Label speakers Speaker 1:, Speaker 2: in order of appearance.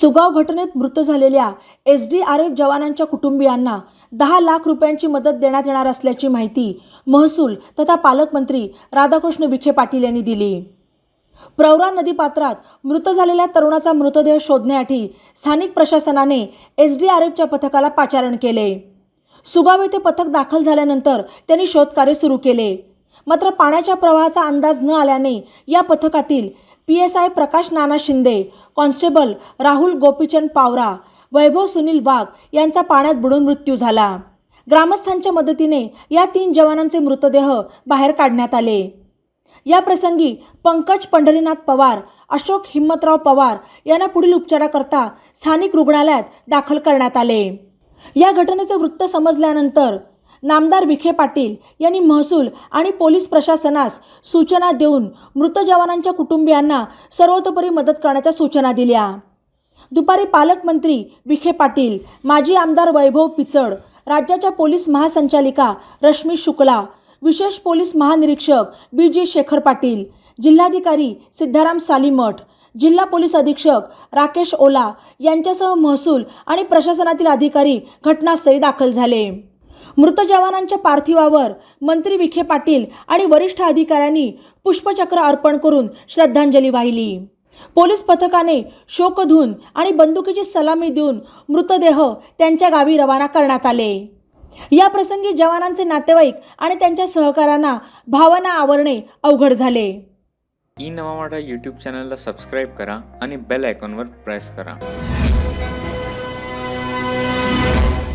Speaker 1: सुगाव घटनेत मृत झालेल्या एस डी आर एफ जवानांच्या कुटुंबियांना दहा लाख रुपयांची मदत देण्यात येणार असल्याची माहिती महसूल तथा पालकमंत्री राधाकृष्ण विखे पाटील यांनी दिली. प्रवरा नदीपात्रात मृत झालेल्या तरुणाचा मृतदेह शोधण्यासाठी स्थानिक प्रशासनाने एस डी आर एफच्या पथकाला पाचारण केले. सुगाव येथे पथक दाखल झाल्यानंतर त्यांनी शोधकार्य सुरू केले. मात्र पाण्याच्या प्रवाहाचा अंदाज न आल्याने या पथकातील P S I Prakash Nana Shinde constable Rahul Gopichand Pawara Vaibhav Sunil Wagh यांचा पाण्यात बुडून मृत्यू झाला. ग्रामस्थांच्या मदतीने या तीन जवानांचे मृतदेह बाहेर काढण्यात आले. या प्रसंगी पंकज पंढरीनाथ पवार अशोक हिम्मतराव पवार यांना पुढील उपचाराकरता स्थानिक रुग्णालयात दाखल करण्यात आले. या घटनेचे वृत्त समजल्यानंतर नामदार विखे पाटील यांनी महसूल आणि पोलीस प्रशासनास सूचना देऊन मृत जवानांच्या कुटुंबियांना सर्वतोपरी मदत करण्याच्या सूचना दिल्या. दुपारी पालकमंत्री विखे पाटील माजी आमदार वैभव पिचड राज्याच्या पोलीस महासंचालिका रश्मी शुक्ला विशेष पोलीस महानिरीक्षक बी जी शेखर पाटील जिल्हाधिकारी सिद्धाराम सालीमठ जिल्हा पोलीस अधीक्षक राकेश ओला यांच्यासह महसूल आणि प्रशासनातील अधिकारी घटनास्थळी दाखल झाले. मृत जवानांच्या पार्थिवावर मंत्री विखे पाटील आणि वरिष्ठ अधिकाऱ्यांनी पुष्पचक्र अर्पण करून श्रद्धांजली वाहिली. पोलीस पथकाने शोकधून आणि बंदुकीची सलामी देऊन मृतदेह त्यांच्या गावी रवाना करण्यात आले. या प्रसंगी जवानांचे नातेवाईक आणि त्यांच्या सहकाऱ्यांना भावना आवरणे अवघड झाले.
Speaker 2: ई नवा यूट्यूब चॅनलला सबस्क्राईब करा आणि बेल आयकॉनवर प्रेस करा.